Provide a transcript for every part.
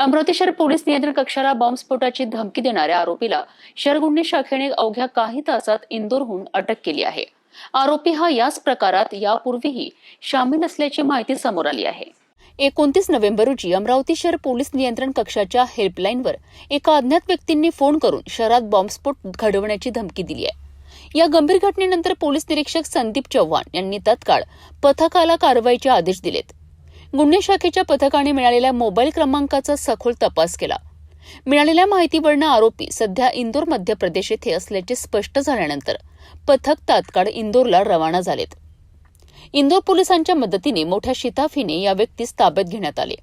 अमरावती शहर पोलीस नियंत्रण कक्षाला बॉम्बस्फोटाची धमकी देणाऱ्या आरोपीला शहर गुन्हे शाखेने अवघ्या काही तासात इंदोरहून अटक केली आहे. आरोपी हा याच प्रकारात यापूर्वीही सामील असल्याची माहिती समोर आली आहे. एकोणतीस नोव्हेंबर रोजी अमरावती शहर पोलीस नियंत्रण कक्षाच्या हेल्पलाईनवर एका अज्ञात व्यक्तींनी फोन करून शहरात बॉम्बस्फोट घडवण्याची धमकी दिली आहे. या गंभीर घटनेनंतर पोलीस निरीक्षक संदीप चव्हाण यांनी तत्काळ पथकाला कारवाईचे आदेश दिलेत. गुन्हे शाखेच्या पथकाने मिळालेल्या मोबाईल क्रमांकाचा सखोल तपास केला. मिळालेल्या माहितीवरनं आरोपी सध्या इंदोर मध्य प्रदेश येथे असल्याचे स्पष्ट झाल्यानंतर पथक तात्काळ इंदोरला रवाना झालेत. इंदोर पोलिसांच्या मदतीने मोठ्या शिताफीने या व्यक्तीस ताब्यात घेण्यात आले.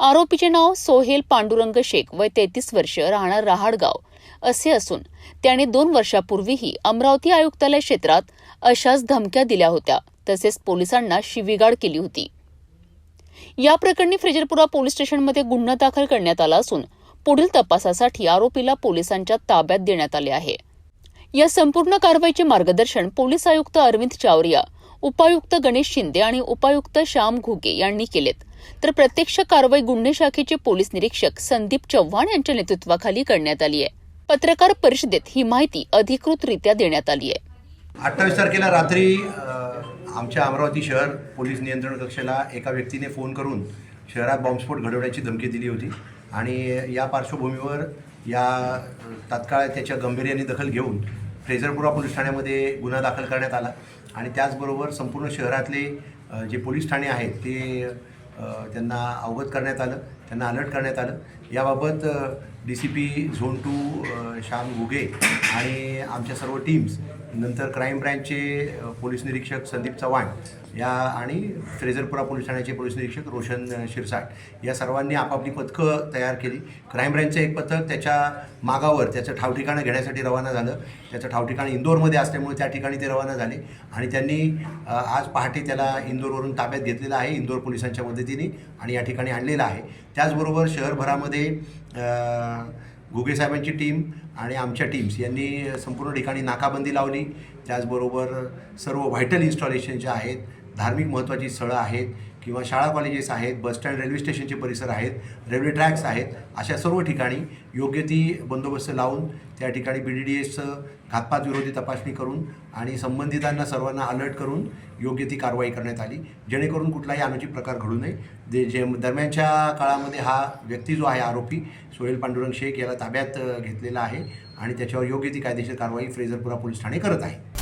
आरोपीचे नाव सोहेल पांडुरंग शेख वय तेहतीस वर्ष राहणार रहाडगाव असे असून त्याने दोन वर्षापूर्वीही अमरावती आयुक्तालय क्षेत्रात अशाच धमक्या दिल्या होत्या तसेच पोलिसांना शिवीगाळ केली होती. या प्रकरणी फ्रेजरपुरा पोलीस स्टेशनमध्ये गुन्हा दाखल करण्यात आला असून पुढील तपासासाठी आरोपीला पोलिसांच्या ताब्यात देण्यात आले आहे. या संपूर्ण कारवाईचे मार्गदर्शन पोलीस आयुक्त अरविंद चावरिया उपायुक्त गणेश शिंदे आणि उपायुक्त श्याम घुगे यांनी केलेत. तर प्रत्यक्ष कारवाई गुन्हे शाखेचे पोलीस निरीक्षक संदीप चव्हाण यांच्या नेतृत्वाखाली करण्यात आली आहे. पत्रकार परिषदेत ही माहिती अधिकृतरित्या देण्यात आली आहे. अठ्ठावीस तारखेला रात्री आमच्या अमरावती शहर पोलीस नियंत्रण कक्षाला एका व्यक्तीने फोन करून शहरात बॉम्बस्फोट घडवण्याची धमकी दिली होती आणि या पार्श्वभूमीवर या तात्काळ त्याच्या गंभीर्याने दखल घेऊन फ्रेझरपुरा पोलीस ठाण्यामध्ये गुन्हा दाखल करण्यात आला आणि त्याचबरोबर संपूर्ण शहरातले जे पोलीस ठाणे आहेत ते त्यांना अवगत करण्यात आलं त्यांना अलर्ट करण्यात आलं. याबाबत D C P zone two Shyam Ghuge आणि आमच्या सर्व टीम्स नंतर क्राईम ब्रँचचे पोलीस निरीक्षक संदीप चव्हाण या आणि फ्रेझरपुरा पोलीस ठाण्याचे पोलीस निरीक्षक रोशन शिरसाट या सर्वांनी आपापली पथकं तयार केली. क्राईम ब्रँचचं एक पथक त्याच्या मागावर त्याचं ठावठिकाणं घेण्यासाठी रवाना झालं. त्याचं ठावठिकाण इंदोरमध्ये असल्यामुळे त्या ठिकाणी ते रवाना झाले आणि त्यांनी आज पहाटे त्याला इंदोरवरून ताब्यात घेतलेलं आहे इंदोर पोलिसांच्या मदतीने आणि या ठिकाणी आणलेलं आहे. त्याचबरोबर शहरभरामध्ये घुगे साहेबांची टीम आणि आमच्या टीम्स यांनी संपूर्ण ठिकाणी नाकाबंदी लावली. त्याचबरोबर सर्व व्हायटल इन्स्टॉलेशन जे आहेत धार्मिक महत्त्वाची स्थळं आहेत किंवा शाळा कॉलेजेस आहेत बसस्टँड रेल्वे स्टेशनचे परिसर आहेत रेल्वे ट्रॅक्स आहेत अशा सर्व ठिकाणी योग्य ती बंदोबस्त लावून त्या ठिकाणी बी डी डी एसचं घातपात विरोधी तपासणी करून आणि संबंधितांना सर्वांना अलर्ट करून योग्य ती कारवाई करण्यात आली. जेणेकरून कुठलाही अनुचित प्रकार घडू नये. जे जे दरम्यानच्या काळामध्ये हा व्यक्ती जो आहे आरोपी सोहेल पांडुरंग शेख याला ताब्यात घेतलेला आहे आणि त्याच्यावर योग्य ती कायदेशीर कारवाई फ्रेझरपुरा पोलीस ठाणे करत आहे.